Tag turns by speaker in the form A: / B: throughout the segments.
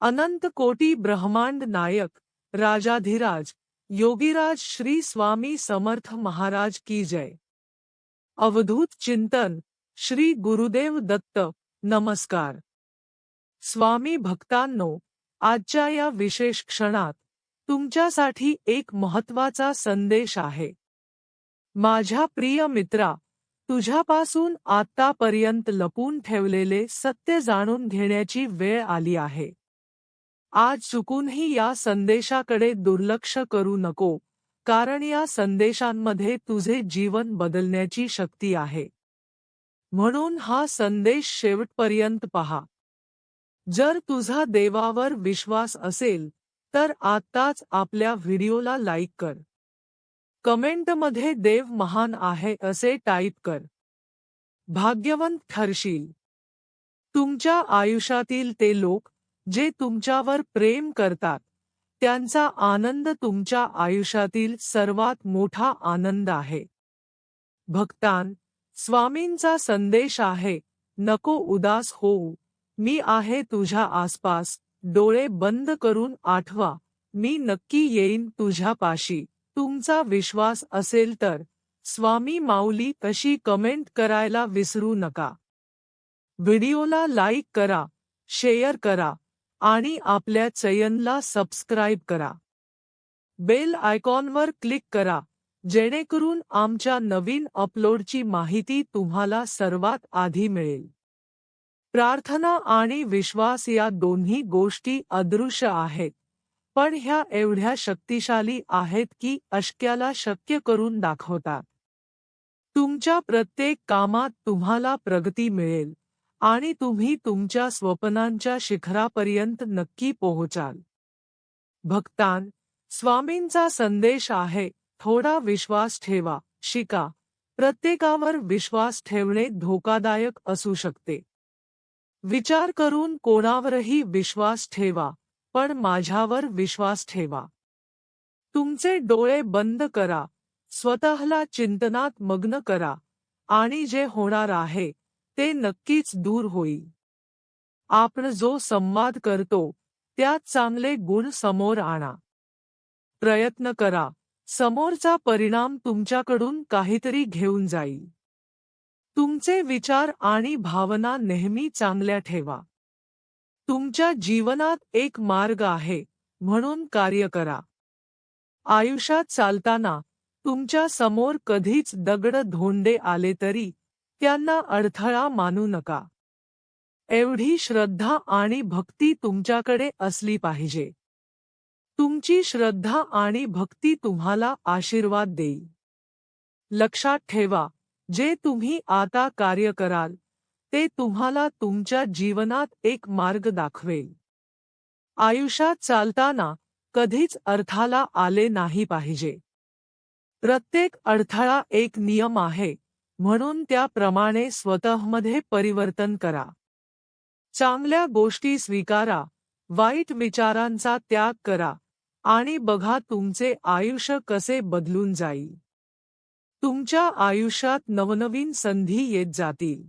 A: अनंत कोटी ब्रह्मांड नायक राजाधिराज योगीराज श्री स्वामी समर्थ महाराज की जय. अवधूत चिंतन श्री गुरुदेव दत्त नमस्कार. स्वामी भक्तांनो आजच्या या विशेष क्षणात तुमच्यासाठी एक महत्त्वाचा संदेश आहे. माझ्या प्रिय मित्रा तुझ्यापासून आतापर्यंत लपून ठेवलेले सत्य जाणून घेण्याची वेळ आली आहे. आज चुकूनही या संदेशाकडे दुर्लक्ष करू नको कारण या संदेशांमध्ये तुझे जीवन बदलण्याची शक्ती आहे. म्हणून हा संदेश शेवटपर्यंत पहा. जर तुझा देवावर विश्वास असेल तर आत्ताच आपल्या व्हिडिओला लाईक कर. कमेंटमध्ये देव महान आहे असे टाईप कर. भाग्यवंत ठरशील. तुमच्या आयुष्यातील ते लोक जे तुमच्यावर प्रेम करतात. त्यांचा आनंद तुमच्या आयुष्यातील सर्वात मोठा आनंद आहे. भक्तान स्वामींचा संदेश आहे नको उदास होऊ. मी आहे तुझ्या आसपास. डोळे बंद करून आठवा. मी नक्की येईन तुझ्यापाशी. तुमचा विश्वास असेल तर. स्वामी माऊली कशी कमेंट करायला विसरू नका. व्हिडिओला लाईक करा. शेअर करा. आणि आपल्या चयनला सबस्क्राईब करा. बेल आयकॉनवर क्लिक करा जेणेकरून आमच्या नवीन अपलोडची माहिती तुम्हाला सर्वात आधी मिळेल. प्रार्थना आणि विश्वास या दोन्ही गोष्टी अदृश्य आहेत पण ह्या एवढ्या शक्तिशाली आहेत की अशक्याला शक्य करून दाखवतात. तुमच्या प्रत्येक कामात तुम्हाला प्रगती मिळेल. आणि तुम्ही तुमच्या स्वप्नांच्या शिखरापर्यंत नक्की पोहोचाल. भक्तान स्वामींचा संदेश आहे थोडा विश्वास ठेवा शिका. प्रत्येकावर विश्वास ठेवणे धोकादायक असू शकते. विचार करून कोणावरही विश्वास ठेवा पण माझ्यावर विश्वास ठेवा. तुमचे डोळे बंद करा स्वतःला चिंतनात मग्न करा आणि जे होणार आहे ते नक्कीच दूर होईल. आपण जो संवाद करतो त्यात चांगले गुण समोर आणा. प्रयत्न करा. समोरचा परिणाम तुमच्याकडून काहीतरी घेऊन जाईल. तुमचे विचार आणि भावना नेहमी चांगल्या ठेवा. तुमच्या जीवनात एक मार्ग आहे म्हणून कार्य करा. आयुष्यात चालताना तुमच्यासमोर कधीच दगड धोंडे आले तरी त्यांना अडथळा मानू नका. एवढी श्रद्धा आणि भक्ती तुमच्याकडे असली पाहिजे. तुमची श्रद्धा आणि भक्ती तुम्हाला आशीर्वाद देईल. लक्षात ठेवा जे तुम्ही आता कार्य कराल ते तुम्हाला तुमच्या जीवनात एक मार्ग दाखवेल. आयुष्यात चालताना कधीच अर्थाला आले नाही पाहिजे. प्रत्येक अडथळा एक नियम आहे. म्हणून त्याप्रमाणे स्वतःमध्ये परिवर्तन करा. चांगल्या गोष्टी स्वीकारा. वाईट विचारांचा त्याग करा. आणि बघा तुमचे आयुष्य कसे बदलून जाईल. तुमच्या आयुष्यात नवनवीन संधी येत जातील.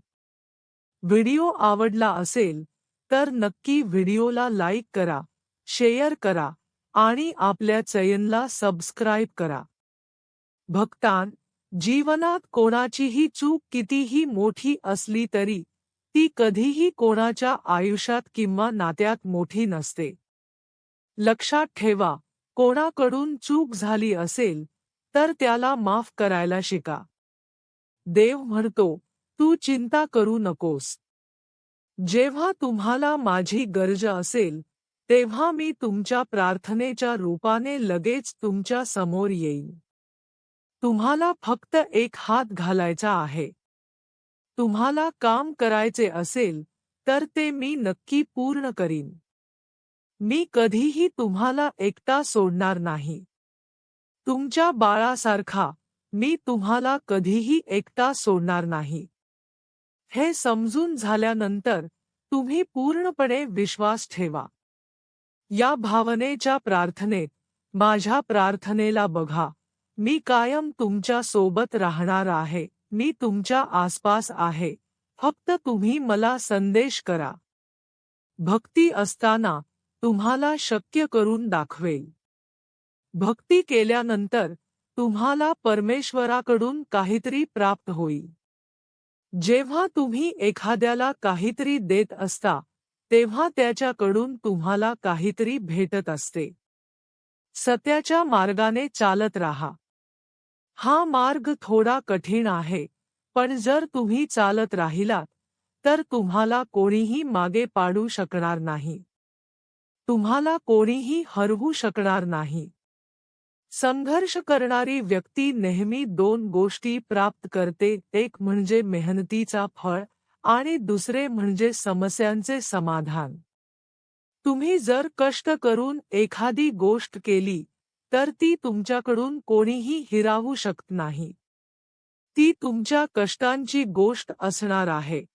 A: व्हिडिओ आवडला असेल तर नक्की व्हिडिओला लाईक करा शेअर करा आणि आपल्या चयनला सबस्क्राईब करा. भक्तान जीवनात कोणाचीही चूक कितीही मोठी असली तरी ती कधीही कोणाच्या आयुष्यात किंवा नात्यात मोठी नसते. लक्षात ठेवा कोणाकडून चूक झाली असेल तर त्याला माफ करायला शिका. देव म्हणतो तू चिंता करू नकोस. जेव्हा तुम्हाला माझी गरज असेल तेव्हा मी तुमच्या प्रार्थनेच्या रूपाने लगेच तुमच्यासमोर येईन. तुम्हाला फक्त एक हात घालायचा आहे. तुम्हाला काम करायचे असेल तर ते मी नक्की पूर्ण करीन. मी कधीही तुम्हाला एकटा सोडणार नाही. तुमच्या बाळासारखा मी तुम्हाला कधीही एकटा सोडणार नाही. हे समजून झाल्यानंतर तुम्ही पूर्णपणे विश्वास ठेवा. या भावनेच्या प्रार्थनेत माझ्या प्रार्थनेला बघा. मी कायम तुमच्यासोबत राहणार आहे. मी तुमच्या आसपास आहे. फक्त तुम्ही मला संदेश करा. भक्ती असताना तुम्हाला शक्य करून दाखवेल. भक्ती केल्यानंतर तुम्हाला परमेश्वराकडून काहीतरी प्राप्त होईल. जेव्हा तुम्ही एखाद्याला काहीतरी देत असता तेव्हा त्याच्याकडून तुम्हाला काहीतरी भेटत असते. सत्याच्या मार्गाने चालत राहा. हा मार्ग थोडा कठीण आहे पण जर तुम्ही चालत राहिलात तर तुम्हाला कोणीही मागे पाडू शकणार नाही. तुम्हाला कोणीही हरवू शकणार नाही. संघर्ष करणारी व्यक्ती नेहमी दोन गोष्टी प्राप्त करते एक म्हणजे मेहनतीचा फळ आणि दुसरे म्हणजे समस्यांचे समाधान. तुम्ही जर कष्ट करून एखादी गोष्ट केली तर ती तुमच्याकडून कोणीही हिरावू शकत नाही. ती तुमच्या कष्टांची गोष्ट असणार आहे.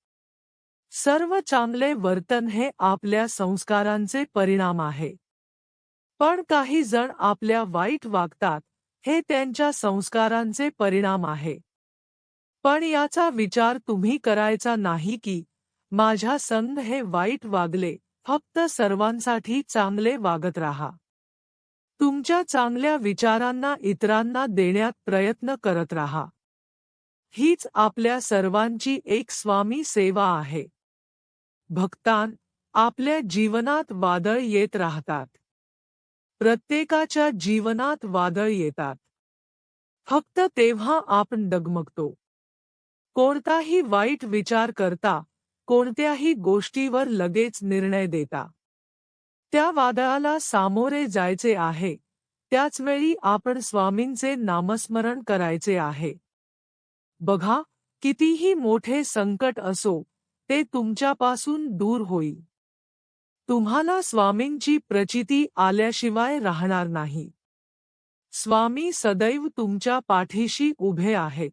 A: सर्व चांगले वर्तन हे आपल्या संस्कारांचे परिणाम आहे. पण काही जण आपल्या वाईट वागतात हे त्यांच्या संस्कारांचे परिणाम आहे. पण याचा विचार तुम्ही करायचा नाही की माझ्या संघ हे वाईट वागले फक्त सर्वांसाठी चांगले वागत राहा. तुमच्या चांगल्या विचारांना इतरांना देण्यात प्रयत्न करत राहा. हीच आपल्या सर्वांची एक स्वामी सेवा आहे. भक्तान आपल्या जीवनात वादळ येत राहतात. प्रत्येकाच्या जीवनात वादळ येतात. फक्त तेव्हा आपण डगमगतो. कोणताही वाईट विचार करता कोणत्याही गोष्टीवर लगेच निर्णय देता. त्या वादळाला सामोरे जायचे आहे. त्याचवेळी आपण स्वामींचे नामस्मरण करायचे आहे. बघा कितीही मोठे संकट असो ते तुमच्यापासून दूर होईल. तुम्हाला स्वामींची प्रचिती आल्याशिवाय राहणार नाही. स्वामी सदैव तुमच्या पाठीशी उभे आहेत.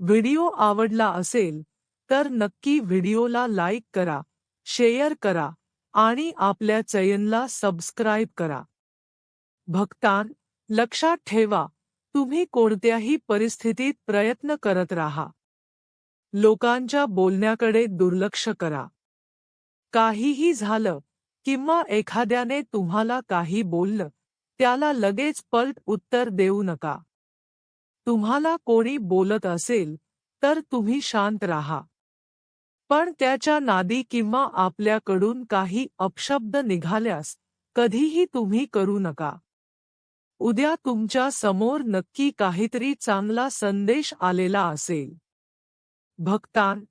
A: व्हिडिओ आवडला असेल तर नक्की व्हिडिओला लाईक करा शेअर करा. आणि आपल्या चयनला सबस्क्राईब करा. भक्तान लक्षात ठेवा तुम्ही कोणत्याही परिस्थितीत प्रयत्न करत राहा. लोकांच्या बोलण्याकडे दुर्लक्ष करा. काहीही झालं किंवा एखाद्याने तुम्हाला काही बोललं त्याला लगेच पलट उत्तर देऊ नका. तुम्हाला कोणी बोलत असेल तर तुम्ही शांत राहा. पण त्याच्या नादी किंवा आपल्याकडून काही अपशब्द निघाल्यास कधीही तुम्ही करू नका. उद्या तुमच्यासमोर नक्की काहीतरी चांगला संदेश आलेला असेल. भक्तान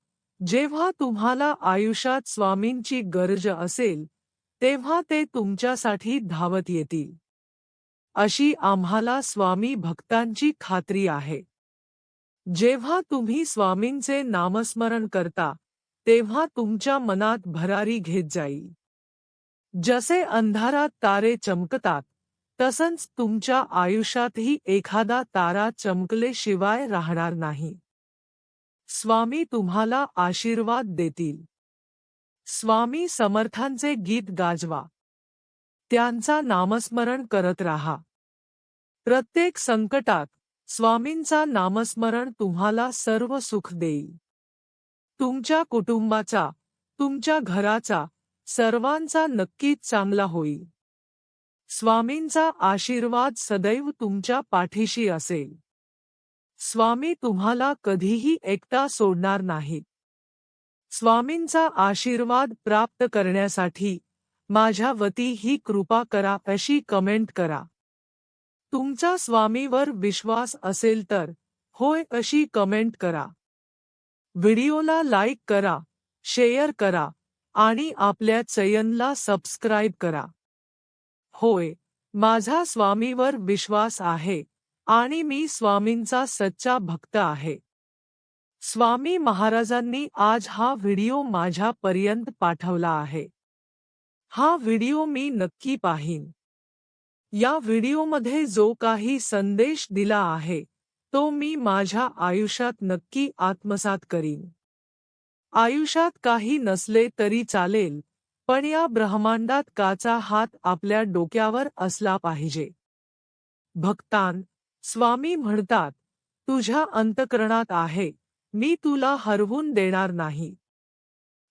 A: जेव्हा तुम्हाला आयुष्यात स्वामींची गरज असेल तेव्हा ते तुमच्यासाठी धावत येतील. अशी आम्हाला स्वामी भक्तांची खात्री आहे. जेव्हा तुम्ही स्वामींचे नामस्मरण करता तेव्हा तुमच्या मनात भरारी घेत जाईल. जसे अंधारात तारे चमकतात तसंच तुमच्या आयुष्यातही एखादा तारा चमकलेशिवाय राहणार नाही. स्वामी तुम्हाला आशीर्वाद देतील. स्वामी समर्थांचे गीत गाजवा. त्यांचा नामस्मरण करत राहा. प्रत्येक संकटात स्वामींचा नामस्मरण तुम्हाला सर्व सुख देईल. तुमच्या कुटुंबाचा तुमच्या घराचा सर्वांचा नक्कीच चांगला होईल. स्वामींचा आशीर्वाद सदैव तुमच्या पाठीशी असेल. स्वामी तुम्हाला कधीही एकटा सोडणार नाहीत. स्वामींचा आशीर्वाद प्राप्त करण्यासाठी माझ्या वती ही कृपा करा अशी कमेंट करा. तुमचा स्वामीवर विश्वास असेल तर होय अशी कमेंट करा. व्हिडिओला लाईक करा, शेअर करा आणि आपल्या चयनला सबस्क्राईब करा. होय, माझा स्वामीवर विश्वास आहे आणि मी स्वामींचा सच्चा भक्त आहे. स्वामी महाराजांनी आज हा व्हिडिओ माझ्यापर्यंत पाठवला आहे. हा व्हिडिओ मी नक्की पाहीन. या व्हिडिओमध्ये जो काही संदेश दिला आहे तो मी माझ्या आयुष्यात नक्की आत्मसात करीन. आयुष्यात काही नसले तरी चालेल पण या ब्रह्मांडात काचा हात आपल्या डोक्यावर असला पाहिजे. भक्तान स्वामी म्हणतात तुझ्या अंतकरणात आहे मी तुला हरवून देणार नाही.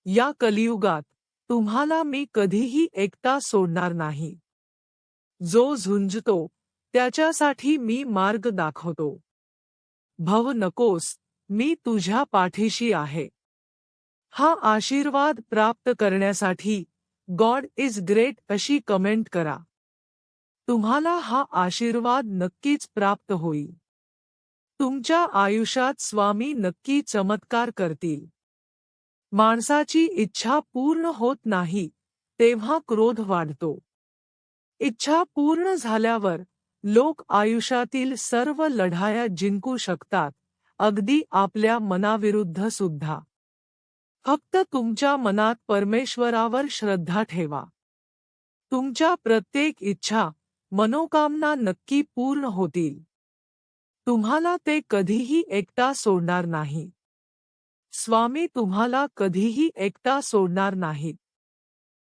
A: या कलियुगात तुम्हाला मी कधीही एकटा सोडणार नाही. जो झुंजतो त्याच्यासाठी मी मार्ग दाखवतो. भव नकोस मी तुझ्या पाठीशी आहे. हा आशीर्वाद प्राप्त करण्यासाठी गॉड इज ग्रेट अशी कमेंट करा. तुम्हाला हा आशीर्वाद नक्कीच प्राप्त होईल. तुमच्या आयुष्यात स्वामी नक्की चमत्कार करतील. माणसाची इच्छा पूर्ण होत नाही तेव्हा क्रोध वाढतो. इच्छा पूर्ण झाल्यावर लोक आयुष्यातील सर्व लढाया जिंकू शकतात अगदी आपल्या मनाविरुद्ध सुद्धा. फक्त तुमच्या मनात परमेश्वरावर श्रद्धा ठेवा. तुमच्या प्रत्येक इच्छा मनोकामना नक्की पूर्ण होतील. तुम्हाला ते कधीही एकटा सोडणार नाही. स्वामी तुम्हाला कधीही एकटा सोडणार नाहीत.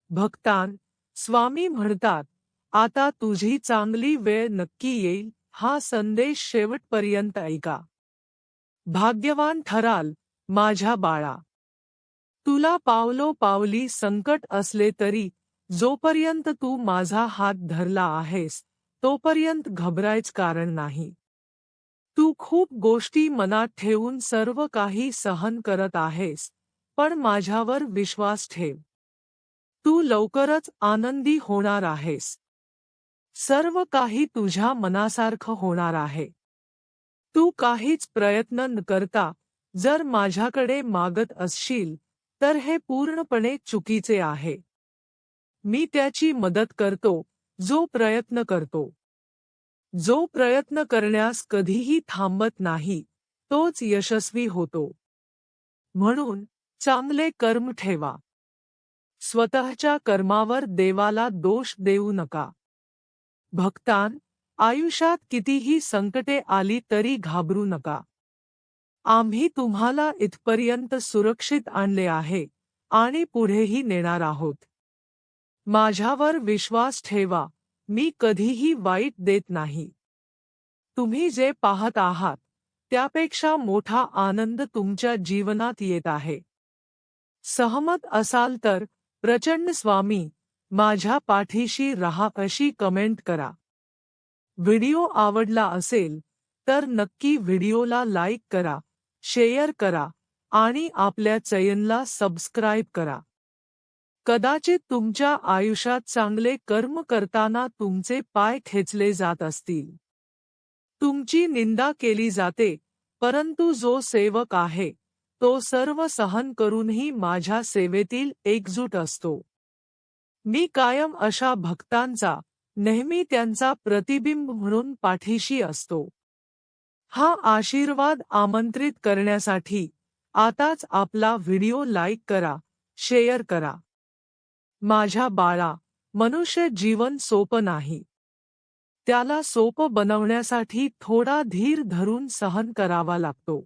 A: भक्तान स्वामी म्हणतात आता तुझी चांगली वेळ नक्की येईल हा संदेश शेवटपर्यंत ऐका. भाग्यवान ठराल माझ्या बाळा. तुला पावलो पावली संकट असले तरी जोपर्यंत तू माझा हात धरला आहेस तोपर्यंत घबरायच कारण नाही. तू खूप गोष्टी मनात ठेवून सर्व काही सहन करत आहेस पण माझ्यावर विश्वास ठेव. तू लवकरच आनंदी होणार आहेस. सर्व काही तुझ्या मनासारखं होणार आहे. तू काहीच प्रयत्न न करता जर माझ्याकडे मागत असशील तर हे पूर्णपणे चुकीचे आहे. मी त्याची मदत करतो जो प्रयत्न करतो. जो प्रयत्न करण्यास कधीही थांबत नाही तोच यशस्वी होतो. म्हणून चांगले कर्म ठेवा. स्वतःच्या कर्मावर देवाला दोष देऊ नका. भक्तान आयुष्यात कितीही संकटे आली तरी घाबरू नका. आम्ही तुम्हाला इथपर्यंत सुरक्षित आणले आहे आणि पुढेही नेणार आहोत. माझ्यावर विश्वास ठेवा मी कधीही वाईट देत नाही. तुम्ही जे पाहत आहात त्यापेक्षा मोठा आनंद तुमच्या जीवनात येत आहे. सहमत असाल तर प्रचंड स्वामी माझ्या पाठीशी रहा अशी कमेंट करा. व्हिडिओ आवडला असेल तर नक्की व्हिडिओला लाईक करा शेअर करा आणि आपल्या चयनला सबस्क्राईब करा. कदाचित तुमच्या आयुष्यात चांगले कर्म करताना तुमचे पाय खेचले जात असतील. तुमची निंदा केली जाते परंतु जो सेवक आहे तो सर्व सहन करूनही माझ्या सेवेतील एकजूट असतो. मी कायम अशा भक्तांचा नेहमी त्यांचा प्रतिबिंब म्हणून पाठीशी असतो. हा आशीर्वाद आमंत्रित करण्यासाठी आताच आपला व्हिडिओ लाईक करा शेअर करा. माझ्या बाळा मनुष्य जीवन सोपं नाही. त्याला सोपं बनवण्यासाठी थोडा धीर धरून सहन करावा लागतो.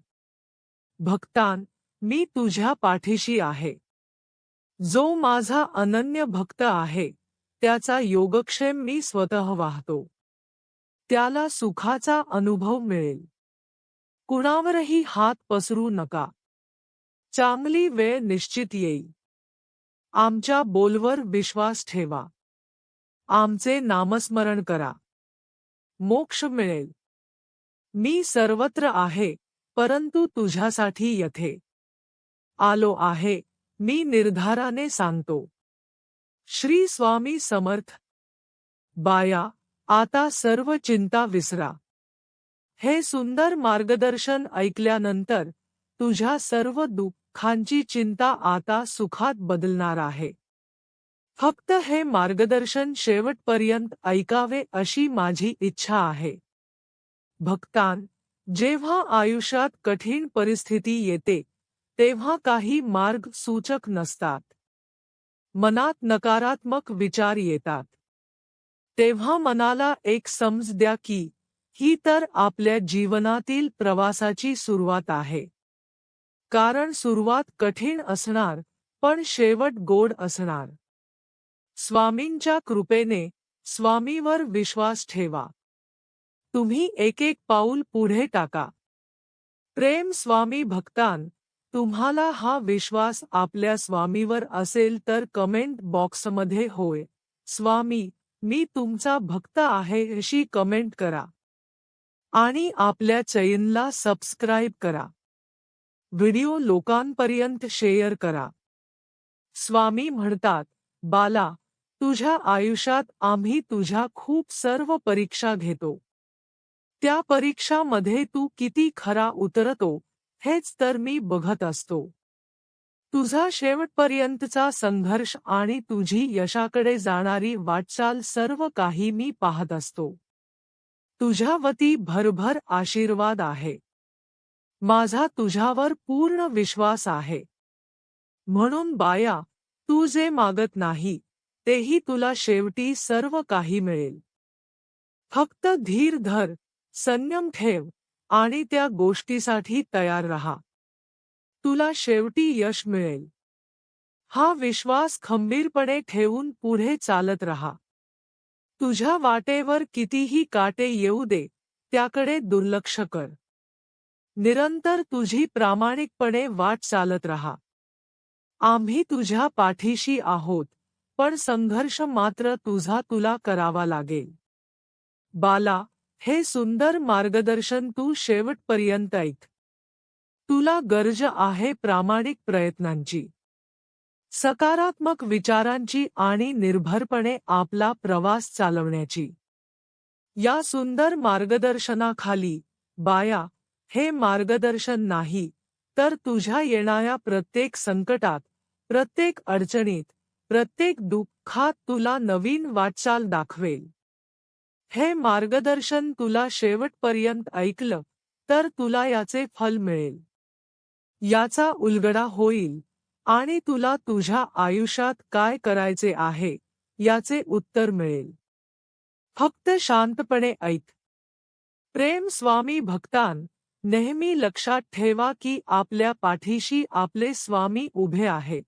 A: भक्तान मी तुझ्या पाठीशी आहे. जो माझा अनन्य भक्त आहे त्याचा योगक्षेम मी स्वतः वाहतो. त्याला सुखाचा अनुभव मिळेल. कुणावरही हात पसरू नका. चांगली वेळ निश्चित येईल. आमच्या बोलवर विश्वास ठेवा. आमचे नामस्मरण करा. मोक्ष मिळेल. मी सर्वत्र आहे परंतु तुझ्यासाठी यथे. आलो आहे मी निर्धाराने सांगतो. श्री स्वामी समर्थ. बाया, आता सर्व चिंता विसरा. हे सुंदर मार्गदर्शन ऐकल्यानंतर, तुझ्या सर्व दुःखांची चिंता आता सुखात बदलणार आहे. फक्त हे मार्गदर्शन शेवटपर्यंत ऐकावे अशी माझी इच्छा आहे. भक्तान, जेव्हा आयुष्यात कठीण परिस्थिती येते तेव्हा काही मार्ग सूचक नसतात. मनात नकारात्मक विचार येतात. तेव्हा मनाला एक समज द्या की ही तर आपल्या जीवनातील प्रवासाची सुरुवात आहे. कारण सुरुवात कठीण असणार पण शेवट गोड असणार. स्वामींच्या कृपेने स्वामीवर विश्वास ठेवा. तुम्ही एक एक पाऊल पुढे टाका. प्रेम स्वामी भक्तान तुम्हाला हा विश्वास आपल्या स्वामीवर असेल तर कमेंट बॉक्समध्ये होय. स्वामी मी तुमचा भक्त आहे अशी कमेंट करा. आणि आपल्या चैनला सबस्क्राईब करा. व्हिडिओ लोकांपर्यंत शेअर करा. स्वामी म्हणतात बाला तुझ्या आयुष्यात आम्ही तुझ्या खूप सर्व परीक्षा घेतो. त्या परीक्षामध्ये तू किती खरा उतरतो हेच तर मी बघत असतो. तुझा शेवटपर्यंतचा संघर्ष आणि तुझी यशाकडे जाणारी वाटचाल सर्व काही मी पाहत असतो. तुझ्यावती भरभर आशीर्वाद आहे. माझा तुझ्यावर पूर्ण विश्वास आहे. म्हणून बाया तू जे मागत नाही तेही तुला शेवटी सर्व काही मिळेल. फक्त धीर धर संयम ठेव. आणि त्या गोष्टीसाठी तयार रहा. तुला शेवटी यश मिळेल. हा विश्वास खंबीरपणे ठेवून पुढे चालत रहा. तुझ्या वाटेवर कितीही काटे येऊ दे त्याकडे दुर्लक्ष कर. निरंतर तुझी प्रामाणिकपणे वाट चालत रहा. आम्ही तुझ्या पाठीशी आहोत पण संघर्ष मात्र तुझा तुला करावा लागेल. बाला हे सुंदर मार्गदर्शन तू शेवटपर्यंत ऐक. तुला गरज आहे प्रामाणिक प्रयत्नांची. सकारात्मक विचारांची आणि निर्भरपणे आपला प्रवास चालवण्याची. या सुंदर मार्गदर्शनाखाली बाया हे मार्गदर्शन नाही तर तुझ्या येणाऱ्या प्रत्येक संकटात प्रत्येक अडचणीत प्रत्येक दुःखात तुला नवीन वाटचाल दाखवेल. हे मार्गदर्शन तुला शेवटपर्यंत ऐकलं तर तुला याचे फल मिळेल. याचा उलगडा होईल आणि तुला तुझ्या आयुष्यात काय करायचे आहे याचे उत्तर मिळेल. फक्त शांतपणे ऐक. प्रेम स्वामी भक्तान नेहमी लक्षात ठेवा की आपल्या पाठीशी आपले स्वामी उभे आहेत.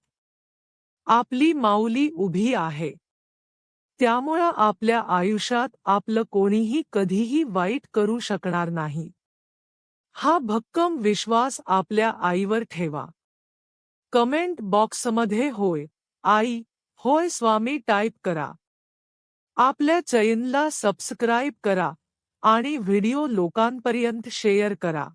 A: आपली माऊली उभी आहे. त्यामुळं आपल्या आयुष्यात आपलं कोणीही कधीही वाईट करू शकणार नाही. हा भक्कम विश्वास आपल्या आईवर ठेवा. कमेंट बॉक्समध्ये होय, आई, होय स्वामी टाईप करा. आपल्या चैनला सबस्क्राईब करा आणि व्हिडिओ लोकांपर्यंत शेअर करा.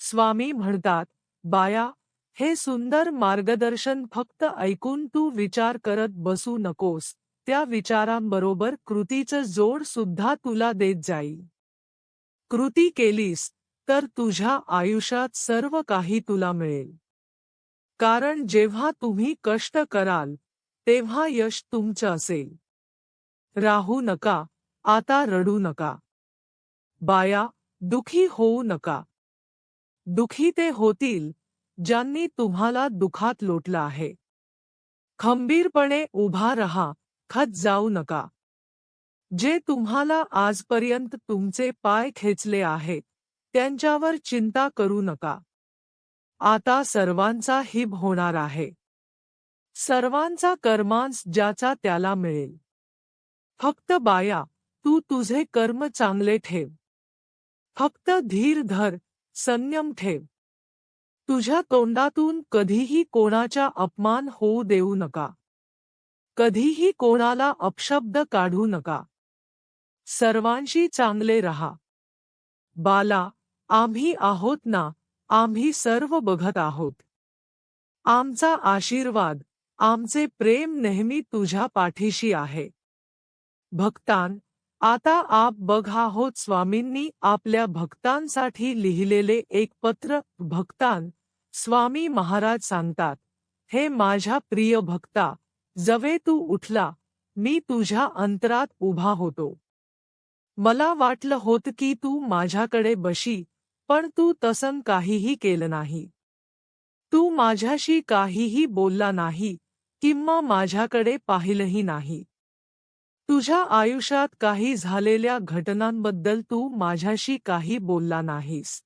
A: स्वामी म्हणतात, बाया, हे सुंदर मार्गदर्शन फक्त ऐकून तू विचार करत बसू नकोस. त्या विचारांबरोबर कृतीचं जोड सुद्धा तुला देत जाईल. कृती केलीस तर तुझ्या आयुष्यात सर्व काही तुला मिळेल. कारण जेव्हा तुम्ही कष्ट कराल तेव्हा यश तुमचं असेल. राहू नका आता रडू नका. बाया दुखी होऊ नका. दुखी ते होतील ज्यांनी तुम्हाला दुखात लोटलं आहे. खंबीरपणे उभा रहा खत जाऊ नका. जे तुम्हाला आजपर्यंत तुमचे पाय खेचले आहेत त्यांच्यावर चिंता करू नका. आता सर्वांचा हिब होणार आहे. सर्वांचा कर्मांस ज्याचा त्याला मिळेल. फक्त बाया तू तुझे कर्म चांगले ठेव. फक्त धीर धर संयम ठेव. तुझ्या तोंडातून कधीही कोणाचा अपमान होऊ देऊ नका. कधीही कोणाला अपशब्द काढू नका. सर्वांशी चांगले रहा. बाला आम्ही आहोत ना आम्ही सर्व बघत आहोत. आमचा आशीर्वाद आमचे प्रेम नेहमी तुझ्या पाठीशी आहे. भक्तान आता आप बघ आहोत स्वामींनी आपल्या भक्तांसाठी लिहिलेले एक पत्र. भक्तान स्वामी महाराज सांगतात हे माझ्या प्रिय भक्ता जवे तू उठला, मी तुझ्या अंतरात उभा होतो. मला वाटलं होत की तू माझ्याकडे बशी, पण तू तसं काहीही केलं नाही. तू माझ्याशी काहीही बोलला नाही, किंवा माझ्याकडे पाहिलंही नाही. तुझ्या आयुष्यात काही झालेल्या घटनांबद्दल तू माझ्याशी काही बोलला नाहीस.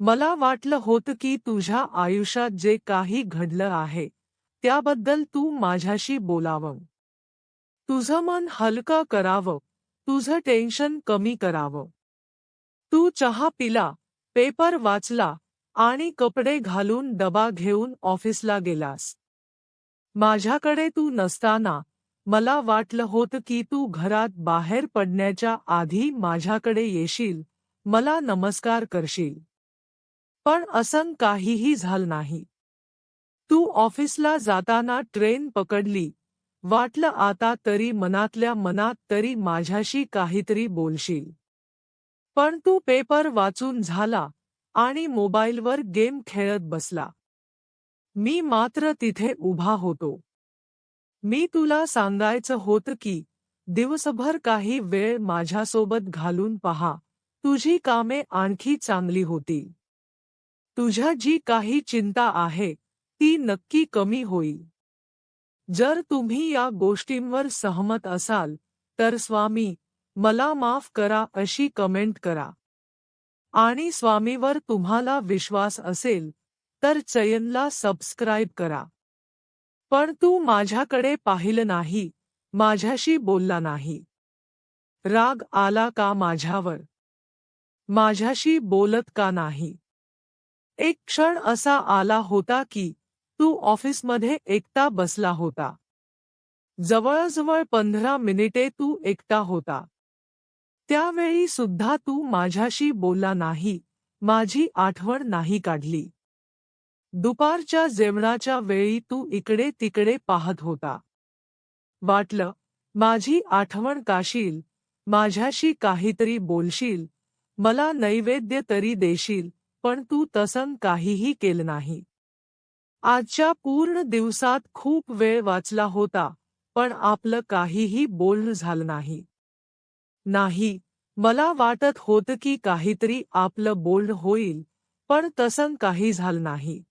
A: मला वाटलं होतं की तुझ्या आयुष्यात जे काही घडलं आहे त्याबद्दल तू माझ्याशी बोलावं. तुझं मन हलकं करावं. तुझं टेन्शन कमी करावं. तू चहा पिला पेपर वाचला आणि कपडे घालून डबा घेऊन ऑफिसला गेलास. माझ्याकडे तू नसताना मला वाटलं होतं की तू घरात बाहेर पडण्याच्या आधी माझ्याकडे येशील मला नमस्कार करशील. पण असं काहीही झालं नाही. तू ऑफिसला जाताना ट्रेन पकडली. वाटलं आता तरी मनातल्या मनात तरी माझ्याशी काहीतरी बोलशील. पण तू पेपर वाचून झाला आणि मोबाईलवर गेम खेळत बसला. मी मात्र तिथे उभा होतो. मी तुला सांगायचं होतं की दिवसभर काही वेळ माझ्यासोबत घालून पहा. तुझी कामे आणखी चांगली होती तुझ्या जी काही चिंता आहे ती नक्की कमी होईल. जर तुम्ही या गोष्टींवर सहमत असाल, तर स्वामी, मला माफ़ करा अशी कमेंट करा. आणि स्वामीवर तुम्हाला विश्वास असेल, तर चयनला सबस्क्राईब करा. पण तू माझ्याकडे पाहिलं नाही, माझ्याशी बोलला नाही. राग आला का माझ्यावर? माझ्याशी बोलत का नाही? एक क्षण असा आला होता की तू ऑफिसमध्ये एकटा बसला होता. जवळजवळ पंधरा मिनिटे तू एकटा होता. त्यावेळी सुद्धा तू माझ्याशी बोलला नाही. माझी आठवण नाही काढली. दुपारच्या जेवणाच्या वेळी तू इकडे तिकडे पाहत होता. वाटलं माझी आठवण काशील माझ्याशी काहीतरी बोलशील मला नैवेद्य तरी देशील पण तू तसं काहीही केलं नाही. आजच्या पूर्ण दिवसात खूप वेळ वाचला होता पण आपलं काहीही बोलणं झालं नाही. नाही मला वाटत होतं की काहीतरी आपलं बोलणं होईल पण तसं काही झालं नाही.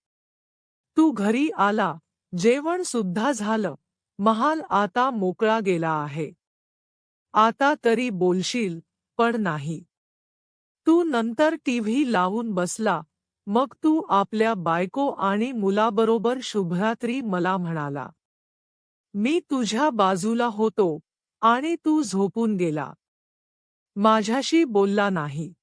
A: तू घरी आला जेवण सुद्धा झालं महाल आता मोकळा गेला आहे. आता तरी बोलशील पण नाही. तू नंतर टीव्ही लावून बसला मग तू आपल्या बायको आणि मुलाबरोबर शुभरात्री मला म्हणाला मी तुझ्या बाजूला होतो आणि तू झोपून गेला. माझ्याशी बोलला नाही.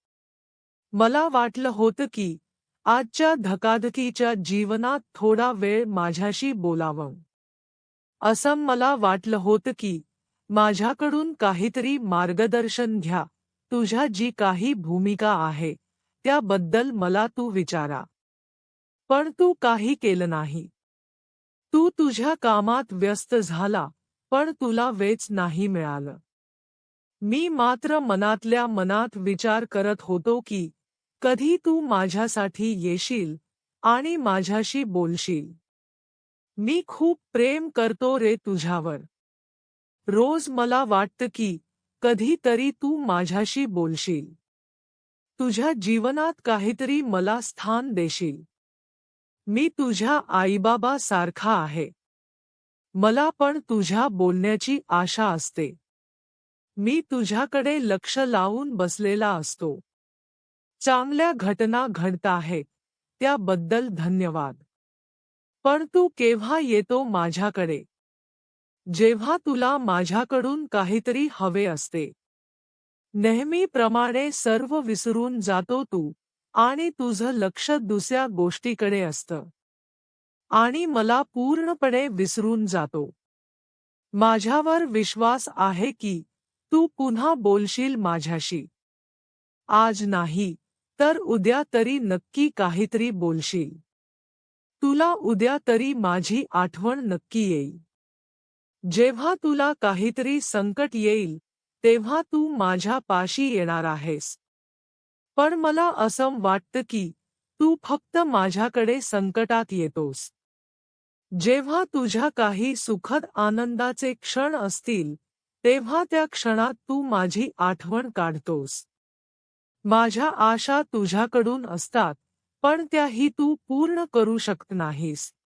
A: मला वाटलं होतं की आजच्या धकाधकीच्या जीवनात थोडा वेळ माझ्याशी बोलावं. असं मला वाटलं होतं की माझ्याकडून काहीतरी मार्गदर्शन घ्या. तुझ्या जी काही भूमिका आहे त्याबद्दल मला तू विचारा. पण तू काही केलं नाही. तू तुझ्या कामात व्यस्त झाला, पण तुला वेच नाही मिळालं. मी मात्र मनातल्या मनात विचार करत होतो की, कधी तू माझ्यासाठी येशील आणि माझ्याशी बोलशील. मी खूप प्रेम करतो रे तुझ्यावर. रोज मला वाटतं की, कधीतरी तू माझ्याशी बोलशील. तुझ्या जीवनात काहीतरी मला स्थान देशील. मी तुझ्या आईबाबा सारखा आहे. मला पण तुझ्या बोलण्याची आशा असते. मी तुझ्याकडे लक्ष लावून बसलेला असतो. चांगल्या घटना घडत आहेत. त्याबद्दल धन्यवाद. पण तू केव्हा येतो माझ्याकडे? जेव्हा तुला माझ्याकडून काहीतरी हवे असते. नेहमीप्रमाणे सर्व विसरून जातो तू आणि तुझं लक्ष दुसऱ्या गोष्टीकडे असतं. आणि मला पूर्णपणे विसरून जातो. माझ्यावर विश्वास आहे की तू पुन्हा बोलशील माझ्याशी. आज नाही तर उद्या तरी नक्की काहीतरी बोलशील. तुला उद्या तरी माझी आठवण नक्की येईल. जेव्हा तुला काहीतरी संकट येईल तेव्हा तू माझ्या पाशी येणार आहेस. पण मला असं वाटतं की तू फक्त माझ्याकडे संकटात येतोस. जेव्हा तुझ्या काही सुखद आनंदाचे क्षण असतील तेव्हा त्या क्षणात तू माझी आठवण काढतोस. माझ्या आशा तुझ्याकडून असतात पण त्याही तू पूर्ण करू शकत नाहीस.